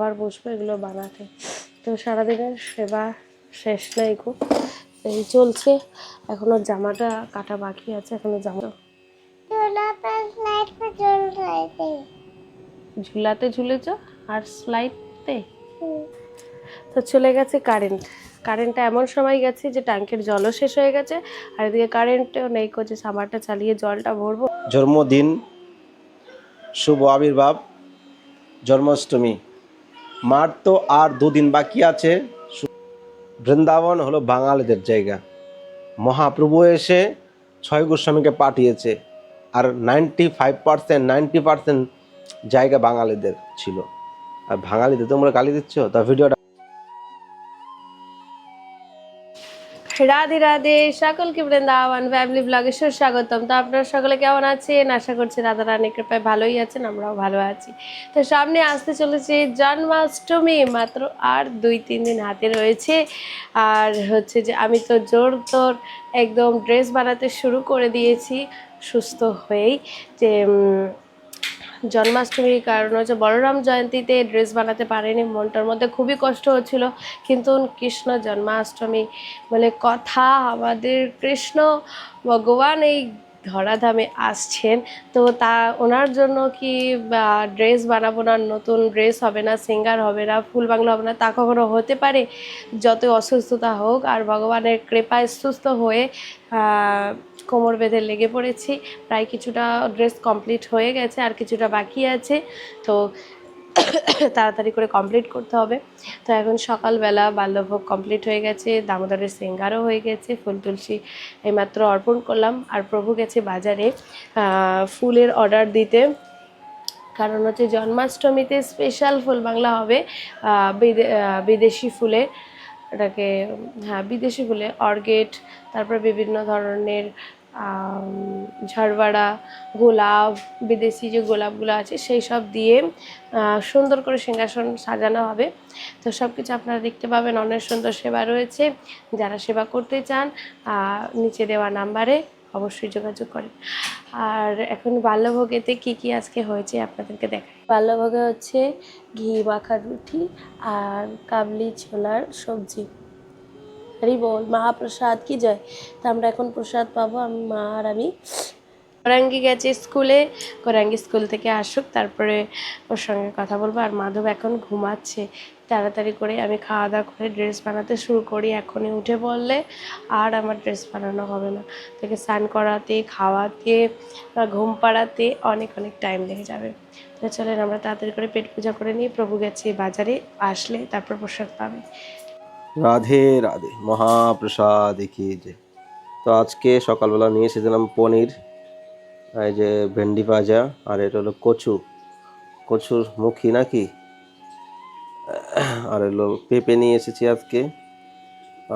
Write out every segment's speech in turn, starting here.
আবার বসবো এগুলো বানাতে। তো সারাদিনের সেবা শেষ নাই গো। এই চলছে। এখনও জামাটা কাটা বাকি আছে এখনও জামা ঝুলাতে ঝুলেছ? আর স্লাইডতে তো? চলে গেছে কারেন্ট কারেন্টটা এমন সময় গেছে যে ট্যাঙ্কের জলও শেষ হয়ে গেছে। আর এদিকে কারেন্টও নেই করছে সামারটা চালিয়ে জলটা ভরবো। জন্মদিন শুভ আবির্ভাব জন্মাষ্টমী। মার তো আর দুদিন বাকি আছে। বৃন্দাবন হলো বাঙালিদের জায়গা। মহাপ্রভু এসে ছয় গোস্বামীকে পাঠিয়েছে আর ninety five percent ninety percent জায়গা বাঙালিদের ছিল। আর বাঙালিদের তোমরা গালি দিচ্ছ? তা ভিডিওটা রাধে রাধে, সকলকে বৃন্দাবন ফ্যামিলি ব্লগে সুস্বাগতম। তো আপনারা সকলে কেমন আছেন? আশা করছি রাধা রানী কৃপায় ভালোই আছেন, আমরাও ভালো আছি। তো সামনে আসতে চলেছে জন্মাষ্টমী, মাত্র আর দুই, তিন দিন হাতে রয়েছে। আর হচ্ছে যে আমি তো জোর তোর একদম ড্রেস বানাতে শুরু করে দিয়েছি, সুস্থ হয়েই যে জন্মাষ্টমীর কারণ হচ্ছে বলরাম জয়ন্তীতে ড্রেস বানাতে পারেনি, মনটার মধ্যে খুবই কষ্ট হচ্ছিল। কিন্তু কৃষ্ণ জন্মাষ্টমী বলে কথা, আমাদের কৃষ্ণ ভগবান এই ধরাধামে আসছেন। তো তা, ওনার জন্য কি ড্রেস বানাবো না, নতুন ড্রেস হবে না, সিঙ্গার হবে না, ফুল বাংলা হবে না, তা কখনো হতে পারে? যত অসুস্থতা হোক, আর ভগবানের কৃপায় সুস্থ হয়ে কোমর বেঁধে লেগে পড়েছি। প্রায় কিছুটা ড্রেস কমপ্লিট হয়ে গেছে, আর কিছুটা বাকি আছে। তো তাড়াতাড়ি করে কমপ্লিট করতে হবে। তো এখন সকালবেলা বাল্যভোগ কমপ্লিট হয়ে গেছে, দামোদরের সিঙ্গারও হয়ে গেছে, ফুল তুলসী এইমাত্র অর্পণ করলাম। আর প্রভু গেছে বাজারে ফুলের অর্ডার দিতে। কারণ হচ্ছে জন্মাষ্টমীতে স্পেশাল ফুল বাংলা হবে বিদে- বিদেশি ফুলে। এটাকে হ্যাঁ বিদেশি ফুলে অর্গেট তারপরে বিভিন্ন ধরনের ঝাড়বাড়া গোলাপ, বিদেশি যে গোলাপগুলো আছে, সেই সব দিয়ে সুন্দর করে সিংহাসন সাজানো হবে। তো সব কিছু আপনারা দেখতে পাবেন, অনেক সুন্দর সেবা রয়েছে। যারা সেবা করতে চান নিচে দেওয়া নাম্বারে অবশ্যই যোগাযোগ করেন। আর এখন বাল্যভোগেতে কি কি আজকে হয়েছে আপনাদেরকে দেখাই। বাল্যভোগে হচ্ছে ঘি, মাখা রুটি আর কাবলি, ছোলার সবজি। হরি বল, মহাপ্রসাদ, কি জয়। তো আমরা এখন প্রসাদ পাবো আমি, মা আর আমি। কোরাঙ্গি গেছে স্কুলে কোরাঙ্গি স্কুল থেকে আসুক, তারপরে ওর সঙ্গে কথা বলব। আর মাধব এখন ঘুমাচ্ছে। তাড়াতাড়ি করে আমি খাওয়া দাওয়া করে ড্রেস বানাতে শুরু করি, এখনই উঠে পড়লে আর আমার ড্রেস বানানো হবে না। তাকে স্নান করাতে, খাওয়াতে ঘুম পাড়াতে অনেক অনেক টাইম লেগে যাবে। তো চলেন আমরা তাড়াতাড়ি করে পেট পূজা করে নিই। প্রভু গেছে বাজারে, আসলে তারপর প্রসাদ পাবে। রাধে রাধে। মহাপ্রসাদ কি যে। তো আজকে সকালবেলা নিয়ে এসেছিলাম পনির, এই যে ভেন্ডি ভাজা, আর এটা হলো কচু। কচুর মুখী নাকি? আর হলো পেঁপে নিয়ে এসেছি আজকে।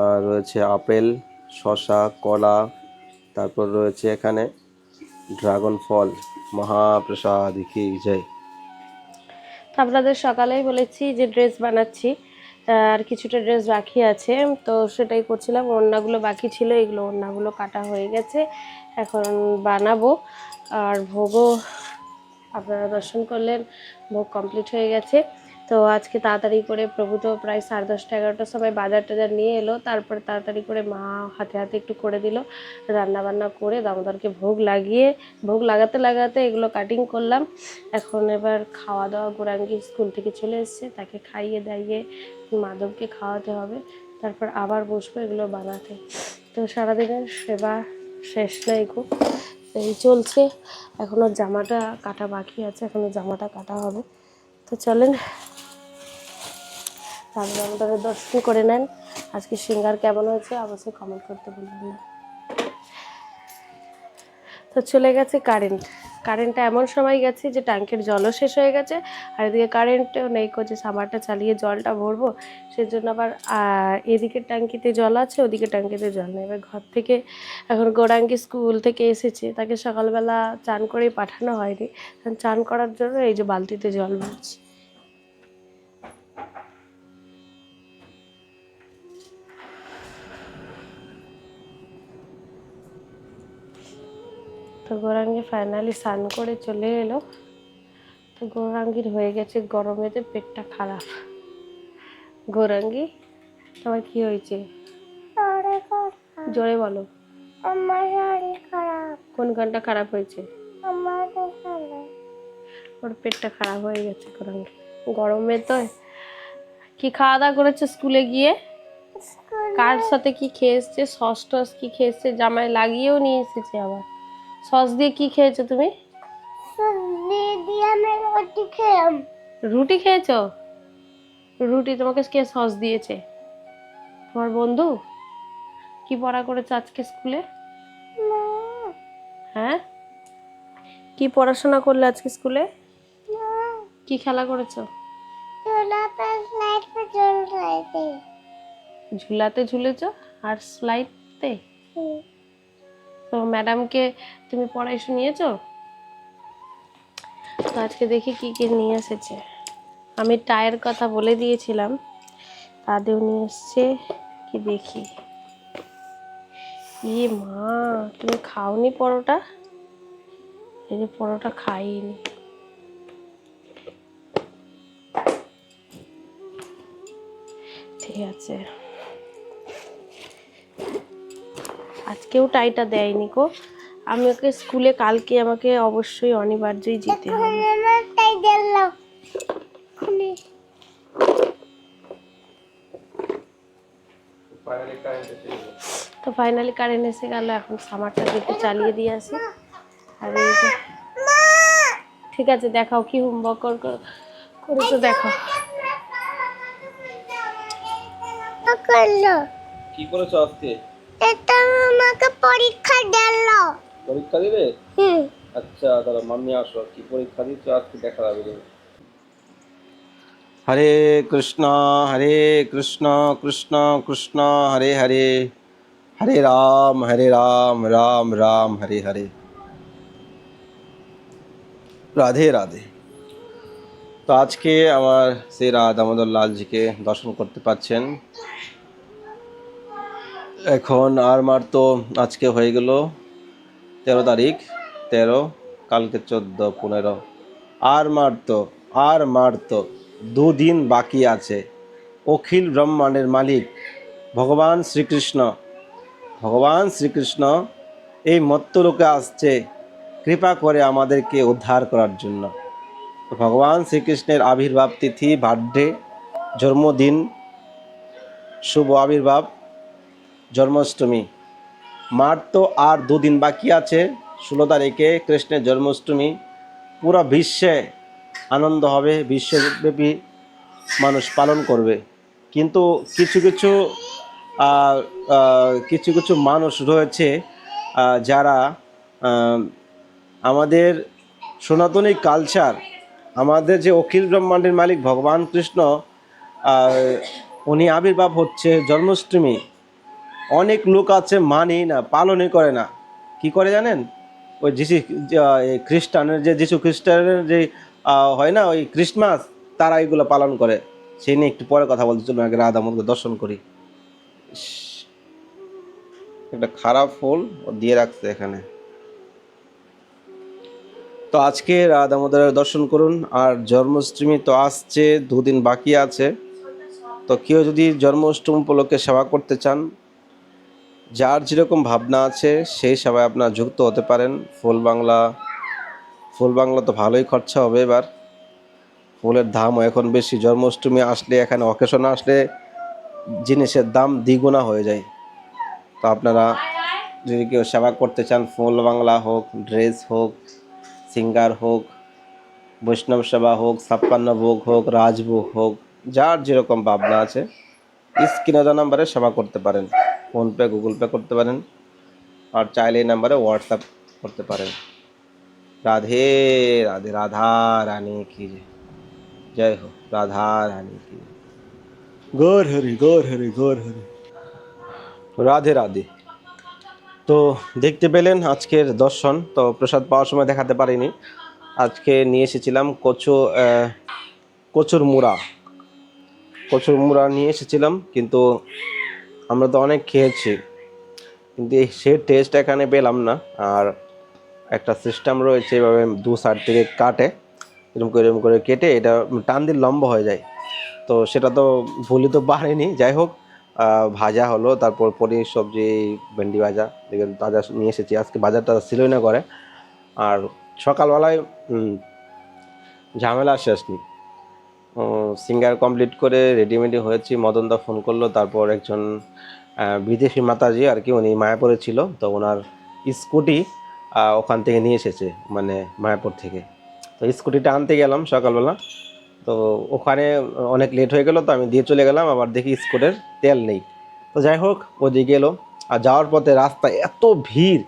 আর রয়েছে আপেল, শসা, কলা, তারপর রয়েছে এখানে ড্রাগন ফল। মহাপ্রসাদ কি তো আপনাদের সকালেই বলেছি যে ড্রেস বানাচ্ছি। আর কিছুটা ড্রেস বাকি আছে। তো সেটাই করছিলাম। ওড়নাগুলো বাকি ছিল, এগুলো ওড়নাগুলো কাটা হয়ে গেছে। এখন বানাবো। আর ভোগও আপনারা দর্শন করলেন, ভোগ কমপ্লিট হয়ে গেছে। তো আজকে তাড়াতাড়ি করে প্রভু তো প্রায় সাড়ে দশটা এগারোটার সময় বাজার টাজার নিয়ে এলো। তারপরে তাড়াতাড়ি করে মা হাতে হাতে একটু করে দিল। রান্না বান্না করে দামোদরকে ভোগ লাগিয়ে, ভোগ লাগাতে লাগাতে এগুলো কাটিং করলাম। এখন এবার খাওয়া দাওয়া, গোরাঙ্গি স্কুল থেকে চলে এসেছে। তাকে খাইয়ে দাইয়ে মাধবকে খাওয়াতে হবে, তারপর আবার বসবো এগুলো বানাতে। তো সারাদিনের সেবা শেষ নাই খুব। এই চলছে এখনও জামাটা কাটা বাকি আছে, এখনও জামাটা কাটা হবে। তো চলেন তারপরে আমাদের দর্শন করে নেন, আজকে সিঙ্গার কেমন হয়েছে অবশ্যই কমেন্ট করতে ভুলবেন না। তো চলে গেছে কারেন্ট কারেন্টটা এমন সময় গেছে যে ট্যাঙ্কের জলও শেষ হয়ে গেছে, আর এদিকে কারেন্টও নেই যে সামারটা চালিয়ে জলটা ভরবো, সেজন্য আবার এদিকে ট্যাঙ্কিতে জল আছে, ওদিকে ট্যাঙ্কিতে জল নেই। এবার ঘর থেকে, এখন গোরাঙ্গি স্কুল থেকে এসেছে, তাকে সকালবেলা চান করেই পাঠানো হয়নি। চান করার জন্য এই যে বালতিতে জল ভরছি। তো গোরাঙ্গে ফাইনালি স্নান করে চলে এলো। তো গৌরাঙ্গীর হয়ে গেছে গরমেতে পেটটা খারাপ। গৌরাঙ্গি তোমার কি হয়েছে? জোরে বলো। কোন গানটা খারাপ হয়েছে? ওর পেটটা খারাপ হয়ে গেছে গরমে গরমে তো কি খাওয়া দাওয়া করেছে স্কুলে গিয়ে? কার সাথে কি খেয়ে এসছে সস টস কি খেয়ে এসছে জামায় লাগিয়েও নিয়ে এসেছে আবার। সস দিয়ে কি খেয়েছো তুমি? সবজি দিয়ে আমি রুটি খেয়েছো? রুটি তোমাকে কে সস দিয়েছে? তোমার বন্ধু? কি পড়া করেছে আজকে স্কুলে? না হ্যাঁ? কি পড়াশোনা করলে আজকে স্কুলে? কি খেলা করেছ? ঝুলাতে ঝুলেছ আর স্লাইডতে তো ম্যাডামকে তুমি পড়াই শুনিয়েছো তো আজকে দেখি কি কি নিয়ে এসেছে। আমি টায়ের কথা বলে দিয়েছিলাম, তাদেরও নিয়ে এসছে, কি দেখি। ই মা, তুমি খাওনি পরোটা? এই যে পরোটা খাইনি। ঠিক আছে। আজকেও টাইটা দেয়নি গো আমি ওকে স্কুলে কালকে আমাকে অবশ্যই অনিবার্যই যেতে হবে তো ফাইনালি কারেন্ট এসে গেল এখন সামারটা দেখে চালিয়ে দিয়ে আসি আর এই যে ঠিক আছে দেখাও কি হোমওয়ার্ক করেছ করল কি করেছ আজকে এটা আমাকে পরীক্ষা দিল। পরীক্ষা দিবে? হুম। আচ্ছা তাহলে মাম্মি আসো কি পরীক্ষা দিচ্ছ আজকে দেখা যাবে হরে কৃষ্ণ হরে কৃষ্ণ কৃষ্ণ কৃষ্ণ হরে হরে। হরে রাম হরে রাম রাম রাম হরে হরে। রাধে রাধে। তো আজকে আমার সেই রাধ দামোদর লালজিকে দর্শন করতে পাচ্ছেন এখন আর মার তো আজকে হয়ে গেল তেরো তারিখ, তেরো, কালকে চোদ্দ, পনেরো। আর মারতো আর মারতো দুদিন বাকি আছে। অখিল ব্রহ্মাণ্ডের মালিক, ভগবান শ্রীকৃষ্ণ। ভগবান শ্রীকৃষ্ণ, এই মত্তলোকে আসছে, কৃপা করে আমাদেরকে উদ্ধার করার জন্য। ভগবান শ্রীকৃষ্ণের আবির্ভাব তিথি, বার্থডে, জন্মদিন, শুভ আবির্ভাব। জন্মাষ্টমী। মার তো আর দুদিন বাকি আছে, ষোলো তারিখে কৃষ্ণের জন্মাষ্টমী। পুরো বিশ্বে আনন্দ হবে, বিশ্বব্যাপী মানুষ পালন করবে। কিন্তু কিছু কিছু কিছু কিছু মানুষ রয়েছে যারা আমাদের সনাতনী কালচার, আমাদের যে অখিল ব্রহ্মাণ্ডের মালিক ভগবান কৃষ্ণ উনি আবির্ভাব হচ্ছে জন্মাষ্টমী অনেক লোক আছে, মানেই না, পালনই করে না। কি করে জানেন? ওই যিশু খ্রিস্টানের যে যিশু খ্রিস্টানের যে হয় না, ওই ক্রিসমাস, তারা এগুলো পালন করে। সেই নিয়ে একটু পরে কথা বলতে চলুন, আগে রাধা মধ্যে দর্শন করি। একটা খারাপ ফুল ও দিয়ে রাখছে এখানে। তো আজকে রাধা দামোদরের দর্শন করুন, আর জন্মাষ্টমী তো আসছে, দুদিন বাকি আছে। তো কেউ যদি জন্মাষ্টমী উপলক্ষে সেবা করতে চান যার যেরকম ভাবনা আছে, সেই সেবায় আপনার যুক্ত হতে পারেন। ফুল বাংলা ফুল বাংলা তো ভালোই খরচা হবে এবার। ফুলের দামও এখন বেশি, জন্মাষ্টমী আসলে, এখানে অকেশন আসলে জিনিসের দাম দ্বিগুণা হয়ে যায়। তো আপনারা যদি কেউ সেবা করতে চান, ফুল বাংলা হোক, ড্রেস হোক, সিঙ্গার হোক, বৈষ্ণব সেবা হোক, ছাপ্পান্ন ভোগ হোক, রাজভোগ হোক, যার যেরকম ভাবনা আছে, স্ক্রিনে নাম্বারে সেবা করতে পারেন। ফোনপে গুগল পে করতে পারেন। আর চাইলে এই নাম্বারে হোয়াটসঅ্যাপ করতে পারেন। রাধে রাধে রাধা রানী কি জয়। হোক রাধা রানী কি। গৌর হরি গৌর হরি গৌর হরি। রাধে রাধে। তো দেখতে পেলেন আজকের দর্শন। তো প্রসাদ পাওয়ার সময় দেখাতে পারিনি। আজকে নিয়ে এসেছিলাম কচু কচুর মুড়া। কচুর মুড়া নিয়ে এসেছিলাম কিন্তু আমরা তো অনেক খেয়েছি। কিন্তু সে টেস্ট এখানে পেলাম না। আর একটা সিস্টেম রয়েছে এভাবে দু সাইড থেকে কাটে। এরকম করে এরকম করে কেটে এটা টান দিয়ে লম্বা হয়ে যায়। তো সেটা তো ভুলি তো পারিনি। যাই হোক ভাজা হলো, তারপর পনির সবজি, ভেন্ডি ভাজা, দেখে তাজা নিয়ে এসেছি। আজকে বাজারটা ছিলই না করে আর সকালবেলায় ঝামেলা শেষ নেই। সিঙ্গার কমপ্লিট করে রেডিমেডি হয়েছি। মদনদা ফোন করল, তারপর একজন বিদেশি মাতাজি আর কি, উনি মায়াপুরে ছিল। তো ওনার স্কুটি ওখান থেকে নিয়ে এসেছে মানে মায়াপুর থেকে। তো স্কুটিটা আনতে গেলাম সকালবেলা। তো ওখানে অনেক লেট হয়ে গেল, তো আমি দিয়ে চলে গেলাম। আবার দেখি স্কুটের তেল নেই। তো যাই হোক, ওদিকে এলো আর যাওয়ার পথে রাস্তায় এত ভিড়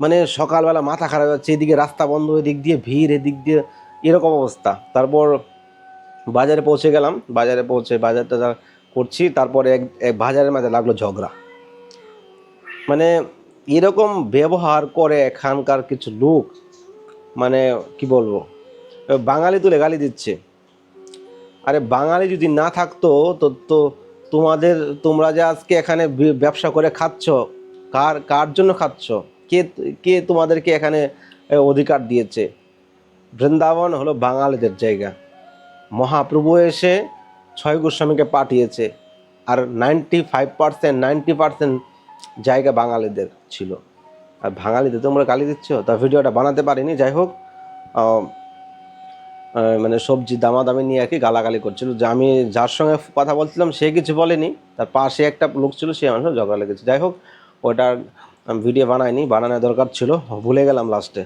মানে সকালবেলা মাথা খারাপ হচ্ছে, এদিকে রাস্তা বন্ধ এদিক দিয়ে ভিড়, এদিক দিয়ে এরকম অবস্থা। তারপর বাজারে পৌঁছে গেলাম, বাজারে পৌঁছে বাজার টাজার করছি, তারপরে এক এক বাজারের মাঝে লাগল ঝগড়া। মানে এরকম ব্যবহার করে এখানকার কিছু লোক মানে কি বলব, বাঙালি তুলে গালি দিচ্ছে। আরে বাঙালি যদি না থাকতো, তো তো তোমাদের, তোমরা যে আজকে এখানে ব্যবসা করে খাচ্ছ, কার কার জন্য খাচ্ছ? কে কে তোমাদেরকে এখানে অধিকার দিয়েছে? বৃন্দাবন হলো বাঙালিদের জায়গা। মহাপ্রভু এসে ছয় গোস্বামীকে পাঠিয়েছে আর ninety five percent ninety percent জায়গা বাঙালিদের ছিল। আর বাঙালিদের তোমরা গালি দিচ্ছ? তা ভিডিওটা বানাতে পারিনি, যাই হোক মানে সবজি দামাদামি নিয়ে আর কি গালাগালি করছিল। যে আমি যার সঙ্গে কথা বলছিলাম, সে কিছু বলেনি। তার পাশে একটা লোক ছিল, সে আমার সঙ্গে ঝগড়া লেগেছে। যাই হোক ওটার ভিডিও বানাইনি, বানানোর দরকার ছিল। ভুলে গেলাম লাস্টে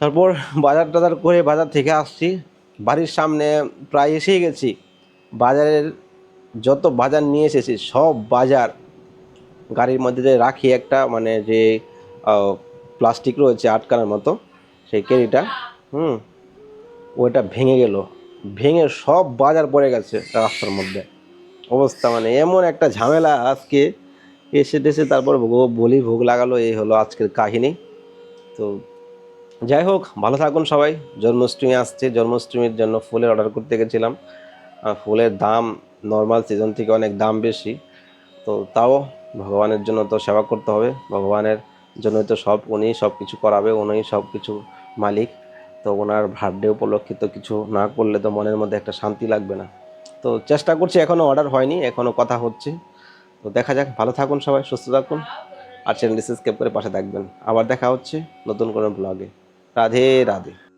তারপর বাজার টাজার করে বাজার থেকে আসছি। বাড়ির সামনে প্রায় এসেই গেছি। বাজারের যত বাজার নিয়ে এসেছি, সব বাজার গাড়ির মধ্যে রাখি একটা মানে যে প্লাস্টিক রয়েছে আটকানোর মতো, সেই কেরিটা, হুম, ওইটা ভেঙে গেল। ভেঙে সব বাজার পড়ে গেছে রাস্তার মধ্যে। অবস্থা মানে এমন একটা ঝামেলা আজকে। এসে টেসে তারপর বলি ভোগ লাগালো, এই হলো আজকের কাহিনী। তো যাই হোক, ভালো থাকুন সবাই। জন্মাষ্টমী আসছে, জন্মাষ্টমীর জন্য ফুলের অর্ডার করতে গেছিলাম। ফুলের দাম নর্মাল সিজন থেকে অনেক দাম বেশি। তো তাও ভগবানের জন্য তো সেবা করতে হবে। ভগবানের জন্যই তো সব উনি সব কিছু করাবে, উনি সব কিছু মালিক। তো ওনার বার্থডে উপলক্ষিত কিছু না করলে তো মনের মধ্যে একটা শান্তি লাগবে না। তো চেষ্টা করছি এখনও অর্ডার হয়নি এখনও কথা হচ্ছে। তো দেখা যাক, ভালো থাকুন সবাই, সুস্থ থাকুন। আর চ্যানেলটি সাবস্ক্রাইব করে পাশে থাকবেন। আবার দেখা হচ্ছে নতুন কোনো ব্লগে রাধে রাধে।